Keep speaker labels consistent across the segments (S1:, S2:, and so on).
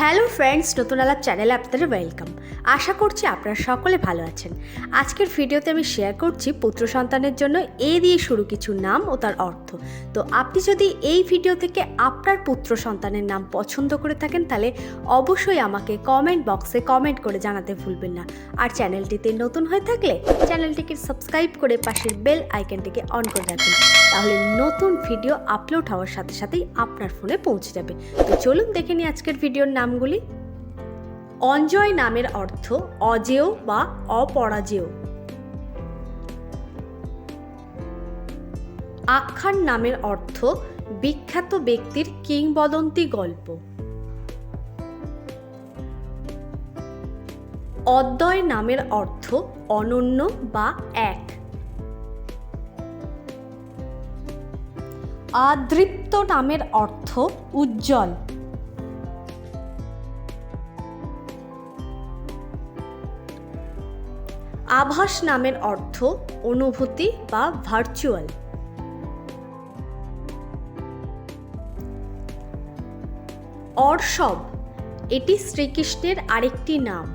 S1: Hello friends, নতুন আলাপ চ্যানেলে আপনাদের ওয়েলকাম। আশা করছি আপনারা সকলে ভালো আছেন। আজকের ভিডিওতে আমি শেয়ার করছি পুত্র সন্তানের জন্য এ দিয়ে শুরু কিছু নাম ও তার অর্থ। তো আপনি যদি এই ভিডিও থেকে আপনার পুত্র সন্তানের নাম পছন্দ করে থাকেন, তাহলে অবশ্যই আমাকে কমেন্ট বক্সে কমেন্ট করে জানাতে ভুলবেন না। আর চ্যানেলটিতে নতুন হয়ে থাকলে চ্যানেলটিকে সাবস্ক্রাইব করে পাশের বেল আইকনটিকে অন করে রাখবেন তাহলে নতুন ভিডিও আপলোড হওয়ার সাথে সাথেই আপনার ফোনে পৌঁছে যাবে। তো চলুন দেখে নিই আজকের ভিডিওর নামগুলি? অঞ্জয় নামের অর্থ অজেয় বা অপরাজেয়। আখ্যান নামের অর্থ বিখ্যাত ব্যক্তির কিংবদন্তি গল্প। অদ্বয় নামের অর্থ অনন্য বা এক। আদৃপ্ত নামের অর্থ উজ্জ্বল। আভাস নামের অর্থ অনুভূতি বা ভার্চুয়াল অর্ষব এটি শ্রীকৃষ্ণের আরেকটি নাম।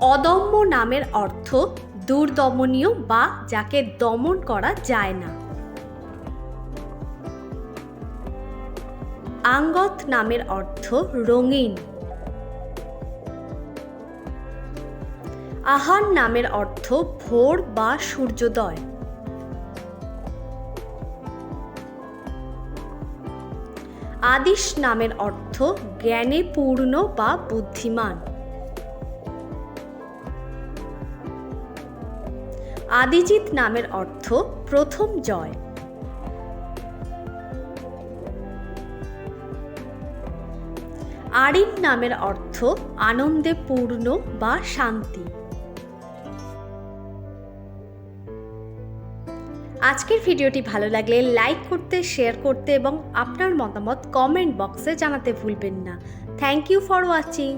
S1: অদম্য নামের অর্থ দুর্দমনীয় বা যাকে দমন করা যায় না। আঙ্গত নামের অর্থ রঙিন। আহান নামের অর্থ ভোর বা সূর্যোদয়। আদিশ নামের অর্থ জ্ঞানে পূর্ণ বা বুদ্ধিমান। আদিজিৎ নামের অর্থ প্রথম জয়। আরিন নামের অর্থ আনন্দে পূর্ণ বা শান্তি। আজকের ভিডিওটি ভালো লাগলে লাইক করতে, শেয়ার করতে এবং আপনার মতামত কমেন্ট বক্সে জানাতে ভুলবেন না। Thank you for watching